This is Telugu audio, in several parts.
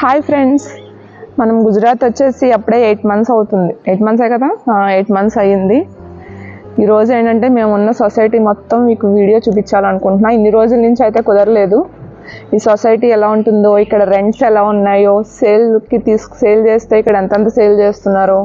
హాయ్ ఫ్రెండ్స్ మనం గుజరాత్ వచ్చేసి అప్పుడే ఎయిట్ మంత్స్ అవుతుంది. ఎయిట్ మంత్సే కదా? ఎయిట్ మంత్స్ అయ్యింది. ఈరోజు ఏంటంటే మేము ఉన్న సొసైటీ మొత్తం మీకు వీడియో చూపించాలనుకుంటున్నా. ఇన్ని రోజుల నుంచి అయితే కుదరలేదు. ఈ సొసైటీ ఎలా ఉంటుందో ఇక్కడ రెంట్స్ ఎలా ఉన్నాయో సేల్కి తీసుకు సేల్ చేస్తే ఇక్కడ ఎంతెంత సేల్ చేస్తున్నారో?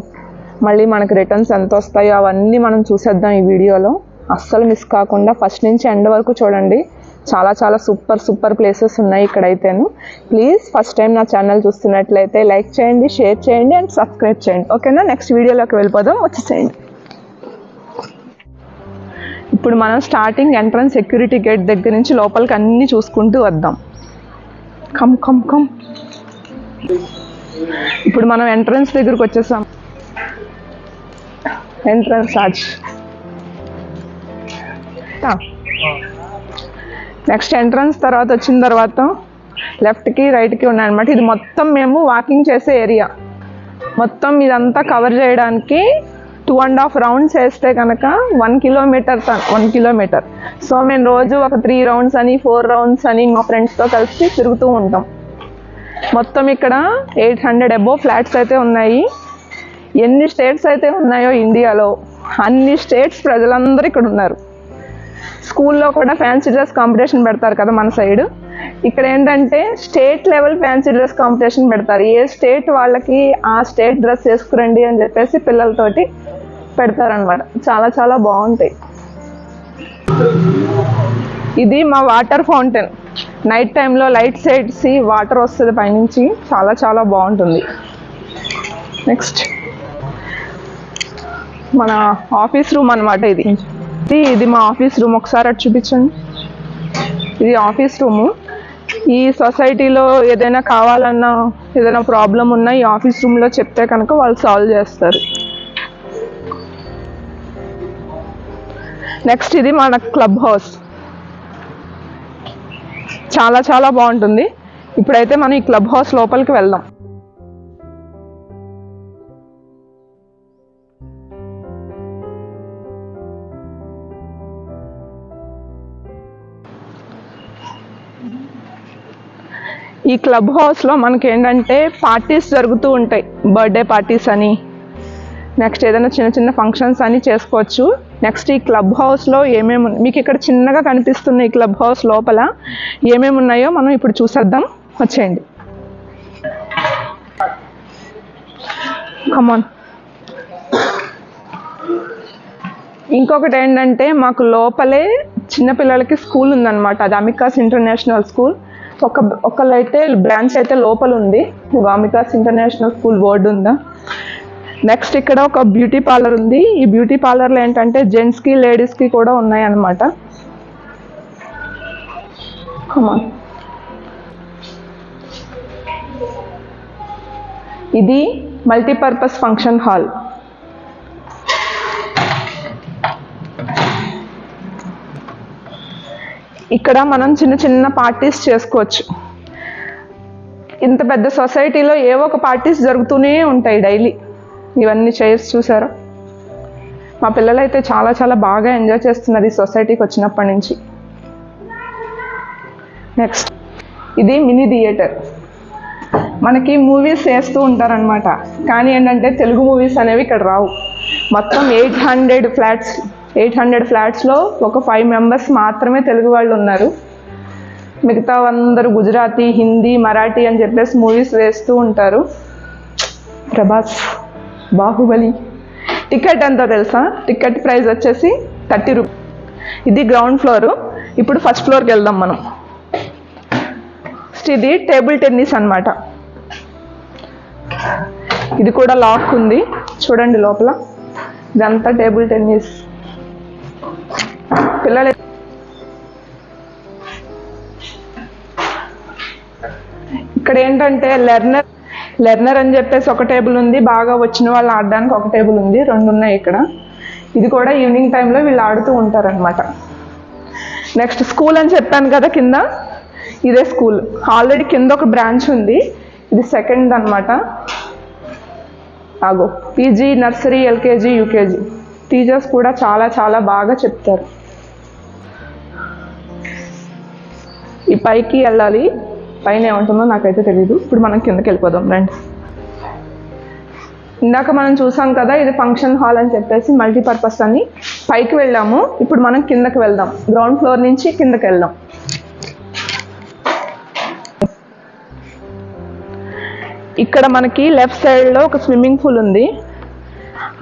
మళ్ళీ మనకి రిటర్న్స్ ఎంత వస్తాయో అవన్నీ మనం చూసేద్దాం ఈ వీడియోలో అస్సలు మిస్ కాకుండా ఫస్ట్ నుంచి ఎండ్ వరకు చూడండి. చాలా చాలా సూపర్ సూపర్ ప్లేసెస్ ఉన్నాయి ఇక్కడైతేను. ప్లీజ్ ఫస్ట్ టైం నా ఛానల్ చూస్తున్నట్లయితే లైక్ చేయండి షేర్ చేయండి అండ్ సబ్స్క్రైబ్ చేయండి. ఓకేనా నెక్స్ట్ వీడియోలోకి వెళ్ళిపోదాం. వచ్చేసేయండి. ఇప్పుడు మనం స్టార్టింగ్ ఎంట్రన్స్ సెక్యూరిటీ గేట్ దగ్గర నుంచి లోపలికి అన్నీ చూసుకుంటూ వద్దాం. కమ్ కమ్ కమ్ ఇప్పుడు మనం ఎంట్రన్స్ దగ్గరకు వచ్చేసాం. ఎంట్రన్స్ ఆర్చ్ నెక్స్ట్ ఎంట్రన్స్ తర్వాత వచ్చిన తర్వాత లెఫ్ట్కి రైట్కి ఉన్నాయన్నమాట. ఇది మొత్తం మేము వాకింగ్ చేసే ఏరియా మొత్తం ఇదంతా కవర్ చేయడానికి టూ అండ్ హాఫ్ రౌండ్స్ వేస్తే కనుక one kilometre one kilometre so మేము రోజు ఒక త్రీ రౌండ్స్ అని ఫోర్ రౌండ్స్ అని మా ఫ్రెండ్స్తో కలిసి తిరుగుతూ ఉంటాం. మొత్తం ఇక్కడ ఎయిట్ హండ్రెడ్ అబోవ్ ఫ్లాట్స్ అయితే ఉన్నాయి. ఎన్ని స్టేట్స్ అయితే ఉన్నాయో ఇండియాలో అన్ని స్టేట్స్ ప్రజలందరూ ఇక్కడ ఉన్నారు. స్కూల్లో కూడా ఫ్యాన్సీ డ్రెస్ కాంపిటీషన్ పెడతారు కదా మన సైడ్. ఇక్కడ ఏంటంటే state level fancy dress competition పెడతారు. ఏ స్టేట్ వాళ్ళకి ఆ స్టేట్ డ్రెస్ వేసుకురండి అని చెప్పేసి పిల్లలతోటి పెడతారనమాట చాలా చాలా బాగుంటాయి. ఇది మా వాటర్ ఫౌంటైన్. నైట్ టైంలో లైట్ సైడ్స్ వాటర్ వస్తుంది పైనుంచి. చాలా చాలా బాగుంటుంది. నెక్స్ట్ మన ఆఫీస్ రూమ్ అనమాట ఇది. ఇది ఇది మా ఆఫీస్ రూమ్. ఒకసారి అటు చూపించండి. ఇది ఆఫీస్ రూము. ఈ సొసైటీలో ఏదైనా కావాలన్నా ఏదైనా ప్రాబ్లం ఉన్నా ఈ ఆఫీస్ రూమ్లో చెప్తే కనుక వాళ్ళు సాల్వ్ చేస్తారు. నెక్స్ట్ ఇది మన క్లబ్ హౌస్. చాలా చాలా బాగుంటుంది. ఇప్పుడైతే మనం ఈ క్లబ్ హౌస్ లోపలికి వెళ్దాం. ఈ క్లబ్ హౌస్లో మనకి ఏంటంటే పార్టీస్ జరుగుతూ ఉంటాయి. బర్త్డే పార్టీస్ అని. నెక్స్ట్ ఏదైనా చిన్న చిన్న ఫంక్షన్స్ అని చేసుకోవచ్చు. నెక్స్ట్ ఈ క్లబ్ హౌస్లో ఏమేమి మీకు ఇక్కడ చిన్నగా కనిపిస్తున్న ఈ క్లబ్ హౌస్ లోపల ఏమేమి ఉన్నాయో మనం ఇప్పుడు చూసేద్దాం. వచ్చేయండి. కమాన్ ఇంకొకటి ఏంటంటే మాకు లోపలే చిన్నపిల్లలకి స్కూల్ ఉందన్నమాట. అది అమికాస్ ఇంటర్నేషనల్ స్కూల్. ఒక ఒకళ్ళైతే బ్రాంచ్ అయితే లోపల ఉంది వామికాస్ ఇంటర్నేషనల్ స్కూల్ బోర్డు ఉందా? నెక్స్ట్ ఇక్కడ ఒక బ్యూటీ పార్లర్ ఉంది. ఈ బ్యూటీ పార్లర్లో ఏంటంటే జెంట్స్కి లేడీస్కి కూడా ఉన్నాయి అన్నమాట ఇది మల్టీపర్పస్ ఫంక్షన్ హాల్. ఇక్కడ మనం చిన్న చిన్న పార్టీస్ చేసుకోవచ్చు. ఇంత పెద్ద సొసైటీలో ఏవో ఒక పార్టీస్ జరుగుతూనే ఉంటాయి డైలీ ఇవన్నీ చైర్స్ చూసారు? మా పిల్లలైతే చాలా చాలా బాగా ఎంజాయ్ చేస్తున్నారు ఈ సొసైటీకి వచ్చినప్పటి నుంచి. నెక్స్ట్ ఇది మినీ థియేటర్ మనకి మూవీస్ వేస్తూ ఉంటారనమాట కానీ ఏంటంటే తెలుగు మూవీస్ అనేవి ఇక్కడ రావు. మొత్తం eight hundred flats eight hundred ఫ్లాట్స్లో ఒక ఫైవ్ మెంబర్స్ మాత్రమే తెలుగు వాళ్ళు ఉన్నారు. మిగతా అందరూ గుజరాతీ హిందీ మరాఠీ అని చెప్పేసి మూవీస్ వేస్తూ ఉంటారు. ప్రభాస్ బాహుబలి. టికెట్ ఎంత తెలుసా? టికెట్ ప్రైస్ వచ్చేసి థర్టీ రూ ఇది గ్రౌండ్ ఫ్లోర్. ఇప్పుడు ఫస్ట్ ఫ్లోర్కి వెళ్దాం మనం. ఇది టేబుల్ టెన్నిస్ అన్నమాట. ఇది కూడా లాక్ ఉంది. చూడండి లోపల. ఇదంతా టేబుల్ టెన్నిస్. పిల్లలు ఇక్కడ ఏంటంటే లెర్నర్ లెర్నర్ అని చెప్పేసి ఒక టేబుల్ ఉంది. బాగా వచ్చిన వాళ్ళు ఆడడానికి ఒక టేబుల్ ఉంది. రెండు ఉన్నాయి ఇక్కడ. ఇది కూడా ఈవినింగ్ టైంలో వీళ్ళు ఆడుతూ ఉంటారనమాట నెక్స్ట్ స్కూల్ అని చెప్పాను కదా కింద? ఇదే స్కూల్ ఆల్రెడీ కింద ఒక బ్రాంచ్ ఉంది. ఇది సెకండ్ అన్నమాట. ఆగో. PG nursery LKG UKG teachers కూడా చాలా చాలా బాగా చెప్తారు. ఈ పైకి వెళ్ళాలి. పైన ఏముంటుందో నాకైతే తెలియదు ఇప్పుడు మనం కిందకి వెళ్ళిపోదాం రండి. ఇందాక మనం చూసాం కదా ఇది ఫంక్షన్ హాల్ అని చెప్పేసి మల్టీపర్పస్ అని. పైకి వెళ్ళాము. ఇప్పుడు మనం కిందకి వెళ్దాం. గ్రౌండ్ ఫ్లోర్ నుంచి కిందకి వెళ్దాం. ఇక్కడ మనకి లెఫ్ట్ సైడ్లో ఒక స్విమ్మింగ్ పూల్ ఉంది.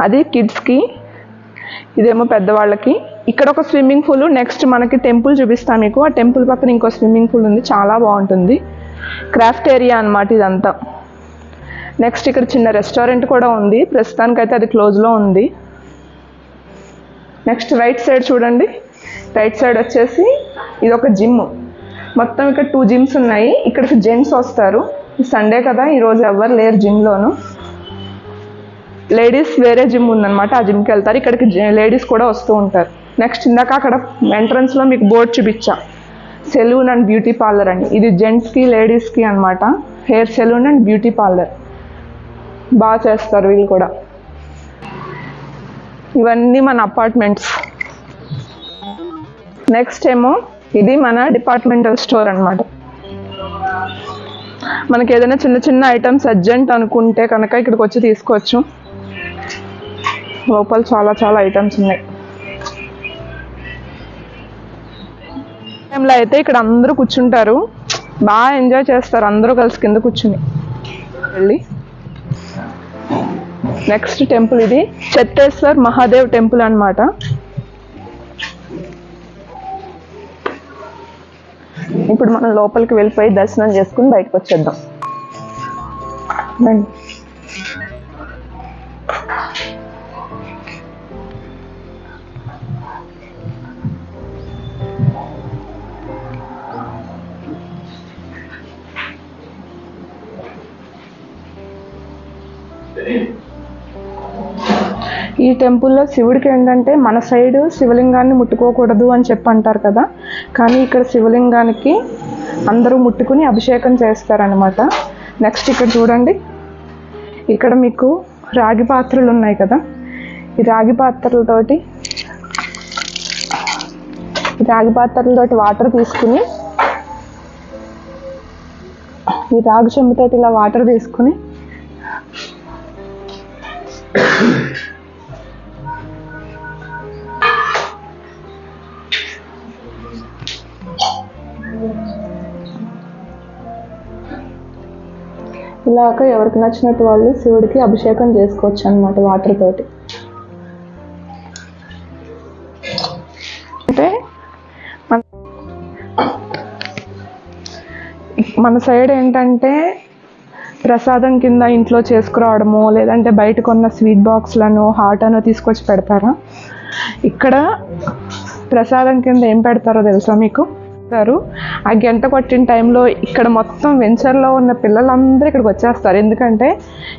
అది కిడ్స్కి ఇదేమో పెద్దవాళ్ళకి. ఇక్కడ ఒక స్విమ్మింగ్ పూల్ నెక్స్ట్ మనకి టెంపుల్ చూపిస్తాను మీకు. ఆ టెంపుల్ పక్కన ఇంకో స్విమ్మింగ్ పూల్ ఉంది చాలా బాగుంటుంది. క్రాఫ్ట్ ఏరియా అన్నమాట ఇదంతా. నెక్స్ట్ ఇక్కడ చిన్న రెస్టారెంట్ కూడా ఉంది ప్రస్తుతానికైతే అది క్లోజ్లో ఉంది. నెక్స్ట్ రైట్ సైడ్ చూడండి. రైట్ సైడ్ వచ్చేసి ఇది ఒక జిమ్ మొత్తం ఇక్కడ టూ జిమ్స్ ఉన్నాయి. ఇక్కడికి జెంట్స్ వస్తారు. సండే కదా ఈరోజు ఎవరు లేరు జిమ్లోను లేడీస్ వేరే జిమ్ ఉందన్నమాట ఆ జిమ్కి వెళ్తారు. ఇక్కడికి లేడీస్ కూడా వస్తూ ఉంటారు. నెక్స్ట్ ఇందాక అక్కడ ఎంట్రన్స్లో మీకు బోర్డ్ చూపించా. సెలూన్ అండ్ బ్యూటీ పార్లర్ అని. ఇది జెంట్స్కి లేడీస్కి అన్నమాట. Hair salon and beauty parlour బాగా చేస్తారు వీళ్ళు కూడా. ఇవన్నీ మన అపార్ట్మెంట్స్ నెక్స్ట్ ఏమో ఇది మన డిపార్ట్మెంటల్ స్టోర్ అన్నమాట. మనకి ఏదైనా చిన్న చిన్న ఐటమ్స్ అర్జెంట్ అనుకుంటే కనుక ఇక్కడికి వచ్చి తీసుకోవచ్చు. లోపల చాలా చాలా ఐటమ్స్ ఉన్నాయి. టైంలో అయితే ఇక్కడ అందరూ కూర్చుంటారు. బాగా ఎంజాయ్ చేస్తారు అందరూ కలిసి కింద కూర్చుని. వెళ్ళి. నెక్స్ట్ టెంపుల్ ఇది చెత్తేశ్వర్ మహాదేవ్ టెంపుల్ అన్నమాట. ఇప్పుడు మనం లోపలికి వెళ్ళిపోయి దర్శనం చేసుకుని బయటకు వచ్చేద్దాం. ఈ టెంపుల్లో శివుడికి ఏంటంటే మన సైడు శివలింగాన్ని ముట్టుకోకూడదు అని చెప్పి అంటారు కదా. కానీ ఇక్కడ శివలింగానికి అందరూ ముట్టుకుని అభిషేకం చేస్తారనమాట నెక్స్ట్ ఇక్కడ చూడండి. ఇక్కడ మీకు రాగి పాత్రలు ఉన్నాయి కదా. ఈ రాగి పాత్రలతోటి ఈ రాగి పాత్రలతోటి వాటర్ తీసుకుని ఈ రాగి చెంబుతోటి ఇలా వాటర్ తీసుకుని ఇలాగ ఎవరికి నచ్చినట్టు వాళ్ళు శివుడికి అభిషేకం చేసుకోవచ్చు అనమాట వాటర్ తోటి. అంటే మన మన సైడ్ ఏంటంటే ప్రసాదం కింద ఇంట్లో చేసుకురావడము లేదంటే బయట కొన్న స్వీట్ బాక్స్లను హాట్ అనో తీసుకొచ్చి పెడతారా? ఇక్కడ ప్రసాదం కింద ఏం పెడతారో తెలుసా మీకు? పెడతారు ఆ గంట కొట్టిన టైంలో ఇక్కడ మొత్తం వెంచర్లో ఉన్న పిల్లలందరూ ఇక్కడికి వచ్చేస్తారు. ఎందుకంటే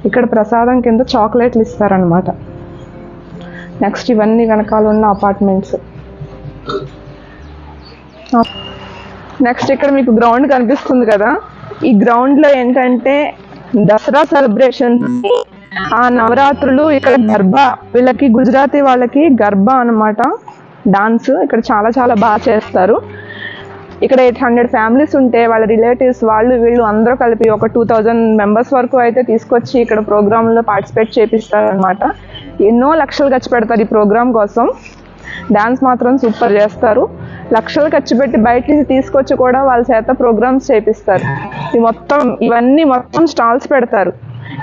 ఇక్కడ ప్రసాదం కింద చాక్లెట్లు ఇస్తారనమాట నెక్స్ట్ ఇవన్నీ వెనకాల ఉన్న అపార్ట్మెంట్స్ నెక్స్ట్ ఇక్కడ మీకు గ్రౌండ్ కనిపిస్తుంది కదా. ఈ గ్రౌండ్లో ఏంటంటే దసరా సెలబ్రేషన్ ఆ నవరాత్రులు ఇక్కడ గర్భ. వీళ్ళకి గుజరాతీ వాళ్ళకి గర్భ అన్నమాట. డాన్స్ ఇక్కడ చాలా చాలా బాగా చేస్తారు. ఇక్కడ ఎయిట్ హండ్రెడ్ ఫ్యామిలీస్ ఉంటే వాళ్ళ రిలేటివ్స్ వాళ్ళు వీళ్ళు అందరూ కలిపి ఒక టూ థౌజండ్ మెంబర్స్ వరకు అయితే తీసుకొచ్చి ఇక్కడ ప్రోగ్రాంలో పార్టిసిపేట్ చేపిస్తారు అనమాట ఎన్నో లక్షలు ఖర్చు పెడతారు ఈ ప్రోగ్రామ్ కోసం. డాన్స్ మాత్రం సూపర్ చేస్తారు. లక్షలు ఖర్చు పెట్టి బయట నుంచి తీసుకొచ్చి కూడా వాళ్ళ చేత ప్రోగ్రామ్స్ చేపిస్తారు. ఇది మొత్తం ఇవన్నీ మొత్తం స్టాల్స్ పెడతారు.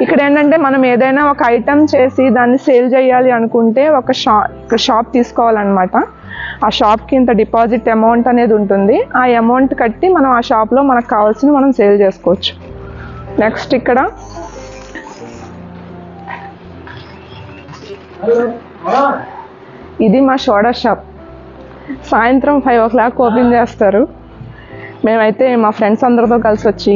ఇక్కడ ఏంటంటే మనం ఏదైనా ఒక ఐటమ్ చేసి దాన్ని సేల్ చేయాలి అనుకుంటే ఒక షా షాప్ తీసుకోవాలన్నమాట. ఆ షాప్కి ఇంత డిపాజిట్ అమౌంట్ అనేది ఉంటుంది. ఆ అమౌంట్ కట్టి మనం ఆ షాప్లో మనకు కావాల్సిన మనం సేల్ చేసుకోవచ్చు. నెక్స్ట్ ఇక్కడ. ఇది మా షోడా షాప్. సాయంత్రం ఫైవ్ ఓ క్లాక్ ఓపెన్ చేస్తారు. మేమైతే మా ఫ్రెండ్స్ అందరితో కలిసి వచ్చి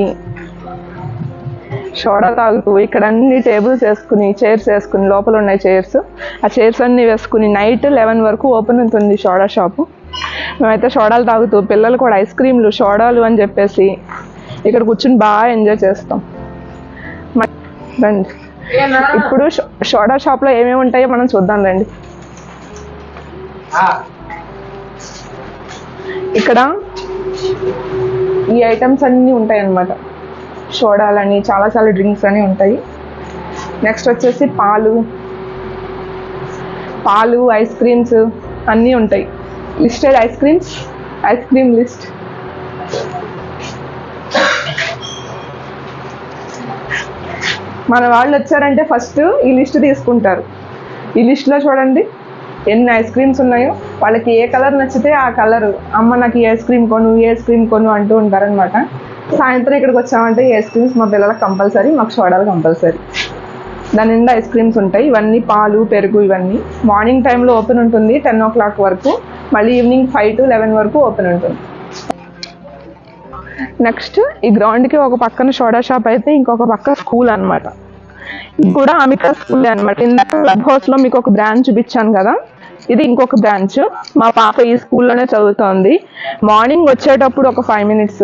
సోడా తాగుతూ ఇక్కడ అన్ని టేబుల్స్ వేసుకుని చైర్స్ వేసుకుని లోపల ఉన్నాయి చైర్స్. ఆ చైర్స్ అన్ని వేసుకుని నైట్ లెవెన్ వరకు ఓపెన్ ఉంటుంది సోడా షాపు. మేమైతే సోడాలు తాగుతూ పిల్లలు కూడా ఐస్ క్రీమ్లు సోడాలు అని చెప్పేసి ఇక్కడ కూర్చుని బాగా ఎంజాయ్ చేస్తాం. రండి. ఇప్పుడు షో- సోడా షాప్లో ఏమేమి ఉంటాయో మనం చూద్దాం రండి. ఇక్కడ ఈ ఐటమ్స్ అన్నీ ఉంటాయి అన్నమాట సోడాలని చాలా చాలా డ్రింక్స్ అని ఉంటాయి. నెక్స్ట్ వచ్చేసి పాలు. పాలు ఐస్ క్రీమ్స్ అన్నీ ఉంటాయి. Listed ice creams ice cream list. మన వాళ్ళు వచ్చారంటే ఫస్ట్ ఈ లిస్ట్ తీసుకుంటారు. ఈ లిస్ట్లో చూడండి ఎన్ని ఐస్ క్రీమ్స్ ఉన్నాయో. వాళ్ళకి ఏ కలర్ నచ్చితే ఆ కలర్. అమ్మ నాకు ఈ ఐస్ క్రీమ్ కొను ఈ ఐస్ క్రీమ్ కొను అంటూ ఉంటారనమాట సాయంత్రం ఇక్కడికి వచ్చామంటే ఈ ఐస్ క్రీమ్స్ మా పిల్లలకు కంపల్సరీ మాకు సోడాలు కంపల్సరీ. దాని నిండా ఐస్ క్రీమ్స్ ఉంటాయి. ఇవన్నీ పాలు పెరుగు ఇవన్నీ. మార్నింగ్ టైంలో ఓపెన్ ఉంటుంది. టెన్ ఓ క్లాక్ వరకు. మళ్ళీ ఈవినింగ్ ఫైవ్ టు లెవెన్ వరకు ఓపెన్ ఉంటుంది. నెక్స్ట్ ఈ గ్రౌండ్కి ఒక పక్కన సోడా షాప్ అయితే ఇంకొక పక్క స్కూల్ అన్నమాట. ఇది కూడా అమితా స్కూల్ అన్నమాట. ఇందాక క్లబ్ హౌస్లో మీకు ఒక బ్రాంచ్ చూపించాను కదా. ఇది ఇంకొక బ్రాంచ్ మా పాప ఈ స్కూల్లోనే చదువుతోంది. మార్నింగ్ వచ్చేటప్పుడు ఒక ఫైవ్ మినిట్స్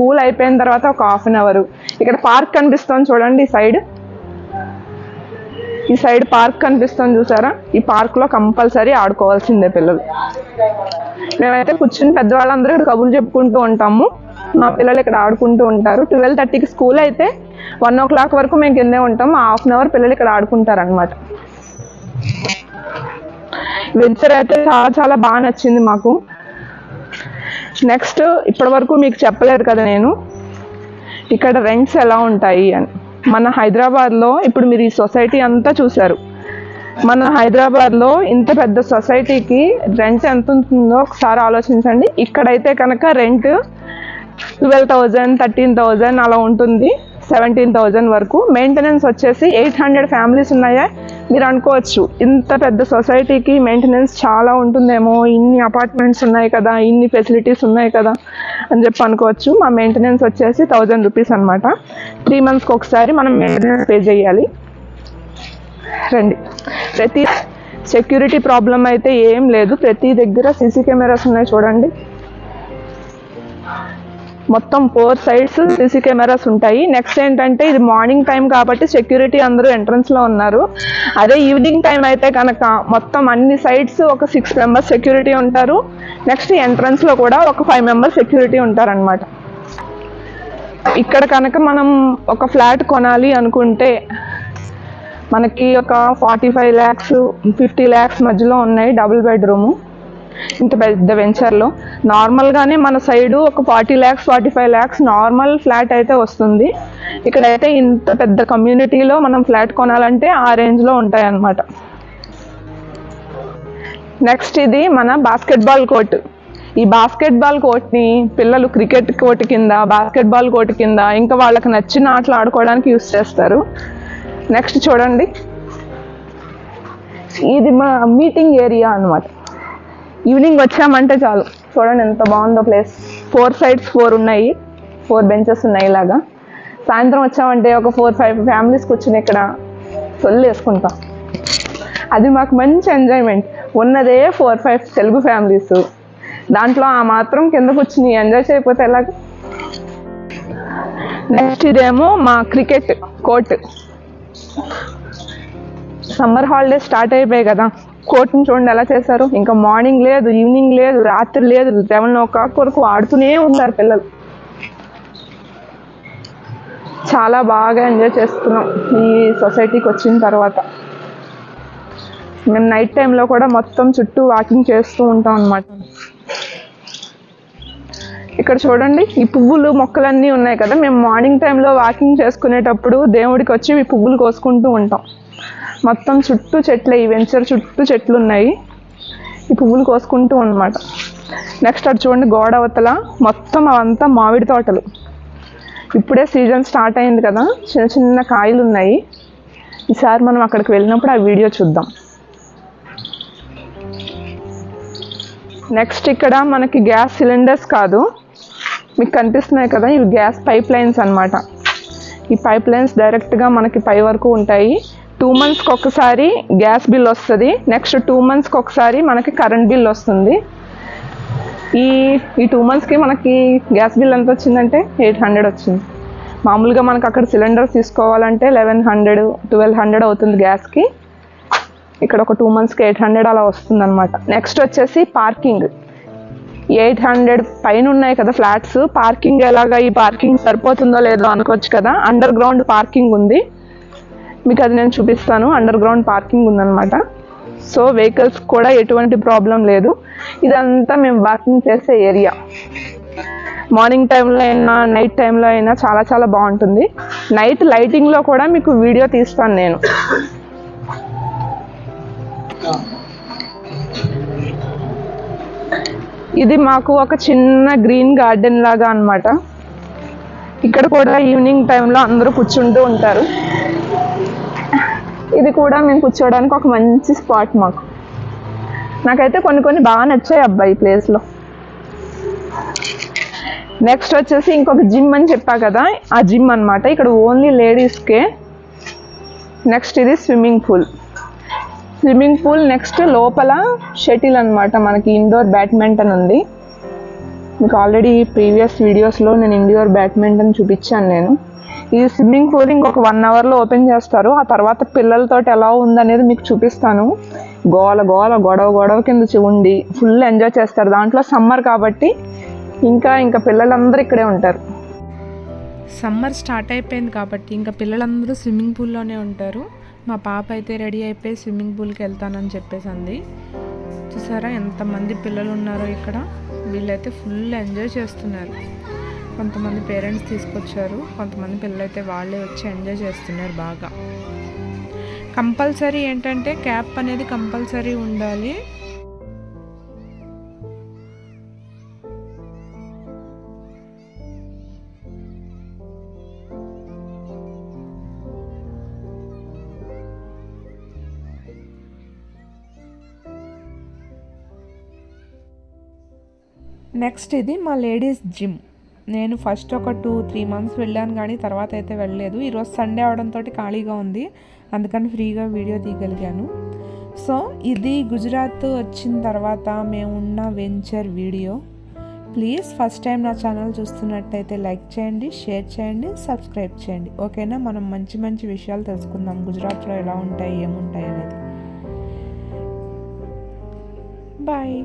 స్కూల్ అయిపోయిన తర్వాత ఒక హాఫ్ అన్ అవర్ ఇక్కడ పార్క్ కనిపిస్తుంది చూడండి ఈ సైడ్ ఈ సైడ్ పార్క్ కనిపిస్తుంది చూసారా? ఈ పార్క్లో కంపల్సరీ ఆడుకోవాల్సిందే పిల్లలు. మేమైతే కూర్చుని పెద్దవాళ్ళందరూ ఇక్కడ కబుర్లు చెప్పుకుంటూ ఉంటాము. మా పిల్లలు ఇక్కడ ఆడుకుంటూ ఉంటారు. ట్వెల్వ్ థర్టీకి స్కూల్ అయితే వన్ ఓ క్లాక్ వరకు మేము కిందే ఉంటాం హాఫ్ అన్ అవర్ పిల్లలు ఇక్కడ ఆడుకుంటారు అనమాట వెంచర్ అయితే చాలా చాలా బాగా నచ్చింది మాకు. నెక్స్ట్ ఇప్పటి వరకు మీకు చెప్పలేదు కదా నేను. ఇక్కడ రెంట్స్ ఎలా ఉంటాయి అని. మన హైదరాబాద్లో ఇప్పుడు మీరు ఈ సొసైటీ అంతా చూశారు. మన హైదరాబాద్లో ఇంత పెద్ద సొసైటీకి రెంట్ ఎంత ఉంటుందో ఒకసారి ఆలోచించండి. ఇక్కడైతే కనుక rent twelve thousand thirteen thousand అలా ఉంటుంది. సెవెంటీన్ థౌజండ్ వరకు. మెయింటెనెన్స్ వచ్చేసి ఎయిట్ హండ్రెడ్ ఫ్యామిలీస్ ఉన్నాయా. మీరు అనుకోవచ్చు ఇంత పెద్ద సొసైటీకి మెయింటెనెన్స్ చాలా ఉంటుందేమో. ఇన్ని అపార్ట్మెంట్స్ ఉన్నాయి కదా ఇన్ని ఫెసిలిటీస్ ఉన్నాయి కదా అని చెప్పి అనుకోవచ్చు. మా మెయింటెనెన్స్ వచ్చేసి థౌజండ్ రూపీస్ అనమాట త్రీ మంత్స్కి ఒకసారి మనం మెయింటెనెన్స్ పే చేయాలి. రండి. ప్రతి సెక్యూరిటీ ప్రాబ్లం అయితే ఏం లేదు. ప్రతి దగ్గర సీసీ కెమెరాస్ ఉన్నాయి చూడండి. మొత్తం ఫోర్ సైడ్స్ సీసీ కెమెరాస్ ఉంటాయి. నెక్స్ట్ ఏంటంటే ఇది మార్నింగ్ టైం కాబట్టి సెక్యూరిటీ అందరూ ఎంట్రన్స్లో ఉన్నారు. అదే ఈవినింగ్ టైం అయితే కనుక మొత్తం అన్ని సైడ్స్ ఒక సిక్స్ మెంబర్స్ సెక్యూరిటీ ఉంటారు. నెక్స్ట్ ఎంట్రన్స్లో కూడా ఒక ఫైవ్ మెంబర్స్ సెక్యూరిటీ ఉంటారన్నమాట. ఇక్కడ కనుక మనం ఒక ఫ్లాట్ కొనాలి అనుకుంటే మనకి ఒక forty five lakhs fifty lakhs మధ్యలో ఉన్నాయి డబుల్ బెడ్రూము ఇంత పెద్ద వెంచర్లో. నార్మల్గానే మన సైడు ఒక forty lakhs forty five lakhs normal flat అయితే వస్తుంది. ఇక్కడైతే ఇంత పెద్ద కమ్యూనిటీలో మనం ఫ్లాట్ కొనాలంటే ఆ రేంజ్లో ఉంటాయన్నమాట. నెక్స్ట్ ఇది మన బాస్కెట్బాల్ కోర్ట్. ఈ బాస్కెట్బాల్ కోర్ట్ని పిల్లలు క్రికెట్ కోర్ట్ కింద బాస్కెట్బాల్ కోర్ట్ కింద ఇంకా వాళ్ళకి నచ్చిన ఆటలు ఆడుకోవడానికి యూస్ చేస్తారు. నెక్స్ట్ చూడండి. ఇది మా మీటింగ్ ఏరియా అన్నమాట. ఈవినింగ్ వచ్చామంటే చాలు. చూడండి ఎంత బాగుందో ప్లేస్ ఫోర్ సైడ్స్ ఫోర్ ఉన్నాయి. ఫోర్ బెంచెస్ ఉన్నాయి ఇలాగా. సాయంత్రం వచ్చామంటే ఒక ఫోర్ ఫైవ్ ఫ్యామిలీస్ కూర్చుని ఇక్కడ సొల్లు వేసుకుంటాం అది మాకు మంచి ఎంజాయ్మెంట్ ఉన్నదే ఫోర్ ఫైవ్ తెలుగు ఫ్యామిలీస్ దాంట్లో ఆ మాత్రం కింద కూర్చుని ఎంజాయ్ చేయకపోతే ఎలాగ? నెక్స్ట్ ఇదేమో మా cricket court summer holidays start అయిపోయాయి కదా. కోర్టుని చూడండి ఎలా చేశారు. ఇంకా మార్నింగ్ లేదు ఈవినింగ్ లేదు రాత్రి లేదు లెవెన్ ఓ క్లాక్ వరకు ఆడుతూనే ఉన్నారు పిల్లలు. చాలా బాగా ఎంజాయ్ చేస్తున్నాం ఈ సొసైటీకి వచ్చిన తర్వాత. మేము నైట్ టైంలో కూడా మొత్తం చుట్టూ వాకింగ్ చేస్తూ ఉంటాం అన్నమాట. ఇక్కడ చూడండి ఈ పువ్వులు మొక్కలన్నీ ఉన్నాయి కదా. మేము మార్నింగ్ టైంలో వాకింగ్ చేసుకునేటప్పుడు దేవుడికి వచ్చి ఈ పువ్వులు కోసుకుంటూ ఉంటాం. మొత్తం చుట్టూ చెట్లే ఈ వెంచర్ చుట్టూ చెట్లు ఉన్నాయి ఈ పువ్వులు కోసుకుంటూ అనమాట నెక్స్ట్ అటు చూడండి గోడ అవతల మొత్తం అవంతా మామిడి తోటలు. ఇప్పుడే సీజన్ స్టార్ట్ అయింది కదా చిన్న చిన్న కాయలు ఉన్నాయి ఈసారి మనం అక్కడికి వెళ్ళినప్పుడు ఆ వీడియో చూద్దాం. నెక్స్ట్ ఇక్కడ మనకి గ్యాస్ సిలిండర్స్ కాదు. మీకు కనిపిస్తున్నాయి కదా ఇవి గ్యాస్ పైప్ లైన్స్ అనమాట ఈ పైప్ లైన్స్ డైరెక్ట్గా మనకి పై వరకు ఉంటాయి. టూ మంత్స్కి ఒకసారి గ్యాస్ బిల్ వస్తుంది. నెక్స్ట్ టూ మంత్స్కి ఒకసారి మనకి కరెంట్ బిల్ వస్తుంది. ఈ ఈ టూ మంత్స్కి మనకి గ్యాస్ బిల్ ఎంత వచ్చిందంటే ఎయిట్ హండ్రెడ్ వచ్చింది. మామూలుగా మనకు అక్కడ సిలిండర్ తీసుకోవాలంటే లెవెన్ హండ్రెడ్ ట్వెల్వ్ హండ్రెడ్ అవుతుంది గ్యాస్కి. ఇక్కడ ఒక టూ మంత్స్కి ఎయిట్ హండ్రెడ్ అలా వస్తుంది అనమాట నెక్స్ట్ వచ్చేసి పార్కింగ్. ఎయిట్ హండ్రెడ్ పైన ఉన్నాయి కదా ఫ్లాట్స్. పార్కింగ్ ఎలాగా ఈ పార్కింగ్ సరిపోతుందో లేదో అనుకోవచ్చు కదా. అండర్ గ్రౌండ్ పార్కింగ్ ఉంది. మీకు అది నేను చూపిస్తాను. అండర్ గ్రౌండ్ పార్కింగ్ ఉందన్నమాట. సో వెహికల్స్ కూడా ఎటువంటి ప్రాబ్లం లేదు. ఇదంతా మేము వాకింగ్ చేసే ఏరియా మార్నింగ్ టైంలో అయినా నైట్ టైంలో అయినా చాలా చాలా బాగుంటుంది. నైట్ లైటింగ్లో కూడా మీకు వీడియో తీస్తాను నేను. ఇది మాకు ఒక చిన్న గ్రీన్ గార్డెన్ లాగా అన్నమాట. ఇక్కడ కూడా ఈవినింగ్ టైంలో అందరూ కూర్చుంటూ ఉంటారు. ఇది కూడా మేము కూర్చోవడానికి ఒక మంచి స్పాట్ మాకు. నాకైతే కొన్ని కొన్ని బాగా నచ్చాయి అబ్బాయి ఈ ప్లేస్లో నెక్స్ట్ వచ్చేసి ఇంకొక జిమ్ అని చెప్పా కదా ఆ జిమ్ అనమాట ఇక్కడ ఓన్లీ లేడీస్కే నెక్స్ట్ ఇది swimming pool swimming pool next లోపల షటిల్ అనమాట మనకి ఇండోర్ బ్యాడ్మింటన్ ఉంది. మీకు ఆల్రెడీ ప్రీవియస్ వీడియోస్లో నేను ఇండోర్ బ్యాడ్మింటన్ చూపించాను నేను. ఈ స్విమ్మింగ్ పూల్ ఇంకొక వన్ అవర్లో ఓపెన్ చేస్తారు. ఆ తర్వాత పిల్లలతో ఎలా ఉందనేది మీకు చూపిస్తాను. గోల గోల గొడవ గొడవ కింద ఉండి ఫుల్ ఎంజాయ్ చేస్తారు. దాంట్లో సమ్మర్ కాబట్టి ఇంకా ఇంకా పిల్లలందరూ ఇక్కడే ఉంటారు. సమ్మర్ స్టార్ట్ అయిపోయింది కాబట్టి ఇంకా పిల్లలందరూ స్విమ్మింగ్ పూల్లోనే ఉంటారు. మా పాప అయితే రెడీ అయిపోయి స్విమ్మింగ్ పూల్కి వెళ్తానని చెప్పేసి అంది చూసారా ఎంతమంది పిల్లలు ఉన్నారో ఇక్కడ. వీళ్ళైతే ఫుల్ ఎంజాయ్ చేస్తున్నారు. కొంతమంది పేరెంట్స్ తీసుకొచ్చారు. కొంతమంది పిల్లలు అయితే వాళ్ళే వచ్చి ఎంజాయ్ చేస్తున్నారు బాగా. కంపల్సరీ ఏంటంటే క్యాప్ అనేది కంపల్సరీ ఉండాలి. నెక్స్ట్ ఇది మా లేడీస్ జిమ్. నేను ఫస్ట్ ఒక టూ త్రీ మంత్స్ వెళ్ళాను కానీ తర్వాత అయితే వెళ్ళలేదు. ఈరోజు సండే అవడంతో ఖాళీగా ఉంది. అందుకని ఫ్రీగా వీడియో తీయగలిగాను. సో ఇది గుజరాత్ వచ్చిన తర్వాత మేము ఉన్న venture video. Please first time నా ఛానల్ చూస్తున్నట్టయితే లైక్ చేయండి షేర్ చేయండి సబ్స్క్రైబ్ చేయండి. ఓకేనా? మనం మంచి మంచి విషయాలు తెలుసుకుందాం. గుజరాత్లో ఎలా ఉంటాయి ఏముంటాయి అనేది. బాయ్.